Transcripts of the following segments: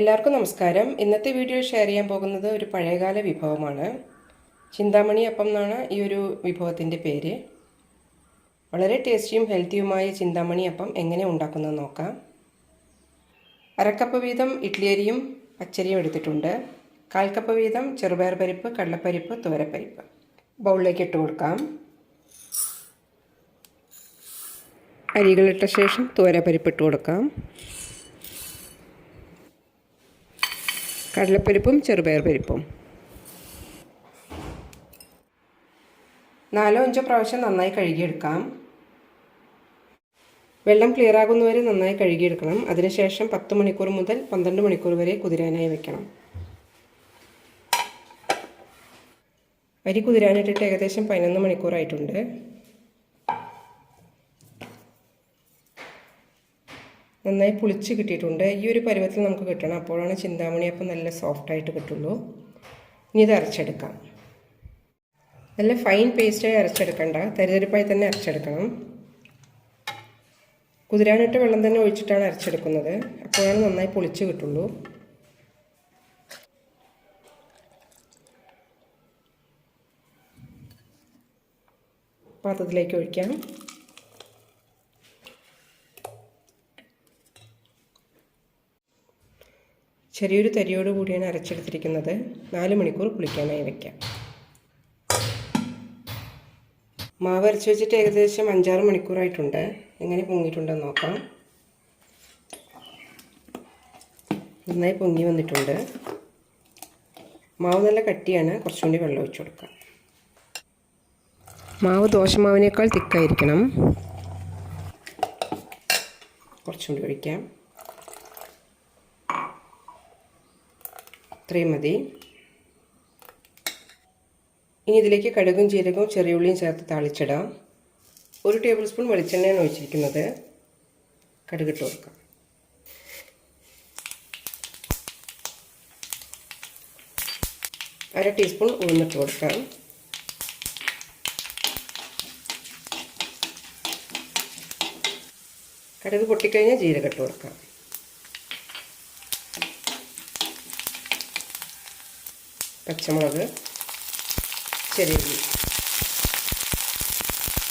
എല്ലാവർക്കും നമസ്കാരം. ഇന്നത്തെ വീഡിയോ ഷെയർ ചെയ്യാൻ പോകുന്നത് ഒരു പഴയകാല വിഭവമാണ്. ചിന്താമണി അപ്പം എന്നാണ് ഈ ഒരു വിഭവത്തിന്റെ പേര്. വളരെ ടേസ്റ്റിയും ഹെൽത്തിയുമായ ചിന്താമണി അപ്പം എങ്ങനെ ഉണ്ടാക്കുന്നത് നോക്കാം. അരക്കപ്പ് വീതം ഇഡ്ലിയരിയും പച്ചരിയും എടുത്തിട്ടുണ്ട്. കാൽ കപ്പ് വീതം ചെറുപയർ പരിപ്പ് കടലപ്പരിപ്പ് തുവരപ്പരിപ്പ്. ബൗളിലേക്ക് ഇട്ട് കൊടുക്കാം. അരികളിട്ട ശേഷം തുവരപ്പരിപ്പ് ഇട്ട് കൊടുക്കാം. കടലപ്പരിപ്പും ചെറുപയർ പരിപ്പും. നാലോ അഞ്ചോ പ്രാവശ്യം നന്നായി കഴുകിയെടുക്കാം. വെള്ളം ക്ലിയർ ആകുന്നവരെ നന്നായി കഴുകിയെടുക്കണം. അതിനുശേഷം പത്ത് മണിക്കൂർ മുതൽ പന്ത്രണ്ട് മണിക്കൂർ വരെ കുതിരാനായി വെക്കണം. അരി കുതിരാനിട്ടിട്ട് ഏകദേശം പതിനൊന്ന് മണിക്കൂറായിട്ടുണ്ട്. നന്നായി പുളിച്ച് കിട്ടിയിട്ടുണ്ട്. ഈ ഒരു പരുവത്തിൽ നമുക്ക് കിട്ടണം. അപ്പോഴാണ് ചിന്താമണി അപ്പം നല്ല സോഫ്റ്റായിട്ട് കിട്ടുള്ളൂ. ഇനി ഇത് അരച്ചെടുക്കാം. നല്ല ഫൈൻ പേസ്റ്റായി അരച്ചെടുക്കണ്ട. തരിതരിപ്പായി തന്നെ അരച്ചെടുക്കണം. കുതിരാനിട്ട് വെള്ളം തന്നെ ഒഴിച്ചിട്ടാണ് അരച്ചെടുക്കുന്നത്. അപ്പോഴാണ് നന്നായി പൊളിച്ച് കിട്ടുള്ളൂ. പാത്രത്തിലേക്ക് ഒഴിക്കാം. ചെറിയൊരു തരിയോട് കൂടിയാണ് അരച്ചെടുത്തിരിക്കുന്നത്. നാല് മണിക്കൂർ പുളിക്കാനായി വയ്ക്കാം മാവ് അരച്ച് വെച്ചിട്ട് ഏകദേശം അഞ്ചാറ് മണിക്കൂറായിട്ടുണ്ട്. എങ്ങനെ പൊങ്ങിയിട്ടുണ്ടെന്ന് നോക്കാം. നന്നായി പൊങ്ങി വന്നിട്ടുണ്ട്. മാവ് നല്ല കട്ടിയാണ്. കുറച്ചുകൂടി വെള്ളം ഒഴിച്ചു കൊടുക്കാം. മാവ് ദോശമാവിനേക്കാൾ തിക്കായിരിക്കണം. കുറച്ചുകൂടി ഒഴിക്കാം. ഇത്രയും മതി. ഇനി ഇതിലേക്ക് കടുകും ജീരകവും ചെറിയുള്ളിയും ചേർത്ത് താളിച്ചിടാം. ഒരു ടേബിൾ സ്പൂൺ വെളിച്ചെണ്ണയാണ് ഒഴിച്ചിരിക്കുന്നത്. കടുകിട്ട് കൊടുക്കാം. അര ടീസ്പൂൺ ഉഴുന്നിട്ട് കൊടുക്കാം. കടുക് പൊട്ടിക്കഴിഞ്ഞാൽ ജീരകം ഇട്ട് കൊടുക്കാം. പച്ചമുളക് ചെറിയ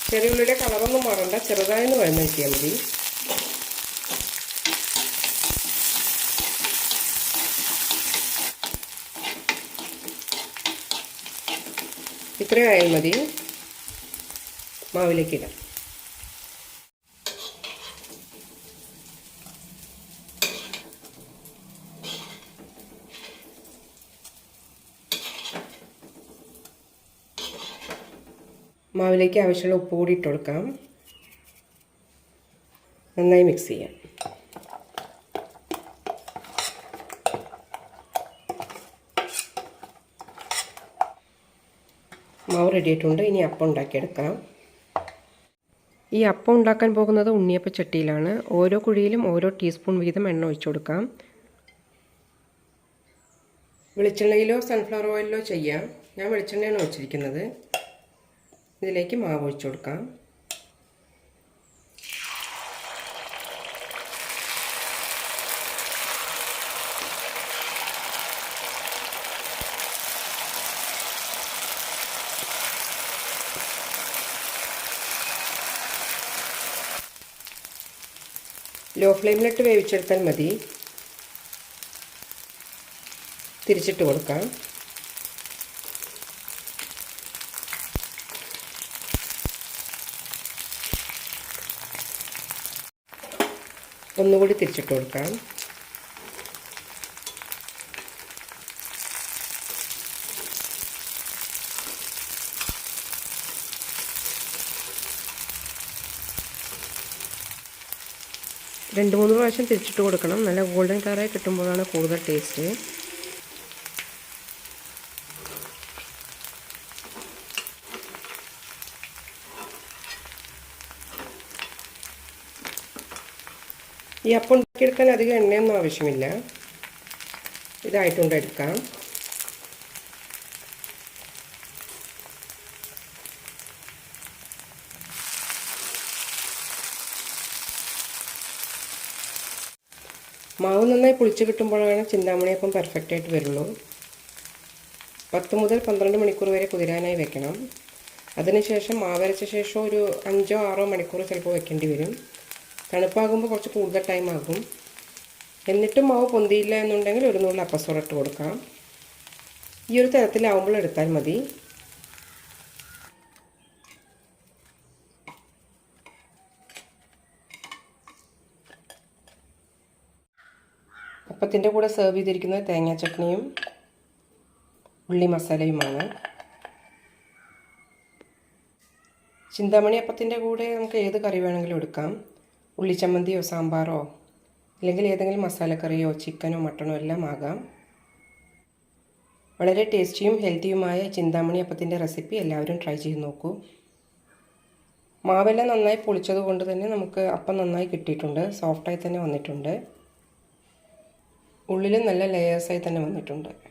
ചെറിയുള്ളിയുടെ കളറൊന്നും മാറണ്ട. ചെറുതായൊന്ന് വഴന്ന് കിട്ടിയാൽ മതി. ഇത്രയായാൽ മതി. മാവിലേക്ക് മാവിലേക്ക് ആവശ്യമുള്ള ഉപ്പ് കൂടി ഇട്ട് കൊടുക്കാം. നന്നായി മിക്സ് ചെയ്യാം. മാവ് റെഡി ആയിട്ടുണ്ട്. ഇനി അപ്പം ഉണ്ടാക്കിയെടുക്കാം. ഈ അപ്പം ഉണ്ടാക്കാൻ പോകുന്നത് ഉണ്ണിയപ്പ ചട്ടിയിലാണ്. ഓരോ കുഴിയിലും ഓരോ ടീസ്പൂൺ വീതം എണ്ണ ഒഴിച്ചു കൊടുക്കാം. വെളിച്ചെണ്ണയിലോ സൺഫ്ലവർ ഓയിലിലോ ചെയ്യാം. ഞാൻ വെളിച്ചെണ്ണയാണ് ഒഴിച്ചിരിക്കുന്നത്. ഇതിലേക്ക് മാവ് ഒഴിച്ചു കൊടുക്കാം. ലോ ഫ്ലെയിമിലിട്ട് വേവിച്ചെടുത്താൽ മതി. തിരിച്ചിട്ട് കൊടുക്കാം. ഒന്നുകൂടി തിരിച്ചിട്ട് കൊടുക്കാം. രണ്ട് മൂന്ന് പ്രാവശ്യം തിരിച്ചിട്ട് കൊടുക്കണം. നല്ല ഗോൾഡൻ കളറായി കിട്ടുമ്പോഴാണ് കൂടുതൽ ടേസ്റ്റ്. ഈ അപ്പം ഉണ്ടാക്കിയെടുക്കാൻ അധികം എണ്ണയൊന്നും ആവശ്യമില്ല. ഇതായിട്ടുണ്ട് എടുക്കാം. മാവ് നന്നായി പുളിച്ച് കിട്ടുമ്പോഴാണ് ചിന്താമണിയപ്പം പെർഫെക്റ്റ് ആയിട്ട് വരുള്ളൂ. പത്ത് മുതൽ പന്ത്രണ്ട് മണിക്കൂർ വരെ കുതിരാനായി വെക്കണം. അതിനുശേഷം മാവരച്ച ശേഷം ഒരു അഞ്ചോ ആറോ മണിക്കൂർ ചിലപ്പോൾ വെക്കേണ്ടി വരും. തണുപ്പാകുമ്പോൾ കുറച്ച് കൂടുതൽ ടൈം ആകും. എന്നിട്ടും മാവ് പൊന്തിയില്ല എന്നുണ്ടെങ്കിൽ ഒരു നുള്ളിൽ അപ്പസോറ ഇട്ട് കൊടുക്കാം. ഈ ഒരു തരത്തിലാവുമ്പോൾ എടുത്താൽ മതി. അപ്പത്തിന്റെ കൂടെ സെർവ് ചെയ്തിരിക്കുന്നത് തേങ്ങാ ചട്നിയും ഉള്ളി മസാലയുമാണ്. ചിന്താമണി അപ്പത്തിന്റെ കൂടെ നമുക്ക് ഏത് കറി വേണമെങ്കിലും എടുക്കാം. ഉള്ളിച്ചമ്മന്തിയോ സാമ്പാറോ? അല്ലെങ്കിൽ ഏതെങ്കിലും മസാലക്കറിയോ ചിക്കനോ മട്ടണോ എല്ലാം ആകാം. വളരെ ടേസ്റ്റിയും ഹെൽത്തിയുമായ ചിന്താമണി അപ്പത്തിന്റെ റെസിപ്പി എല്ലാവരും ട്രൈ ചെയ്ത് നോക്കൂ. മാവെല്ലാം നന്നായി പൊളിച്ചത് കൊണ്ട് തന്നെ നമുക്ക് അപ്പം നന്നായി കിട്ടിയിട്ടുണ്ട്. സോഫ്റ്റായി തന്നെ വന്നിട്ടുണ്ട്. ഉള്ളിലും നല്ല ലെയേഴ്സായി തന്നെ വന്നിട്ടുണ്ട്.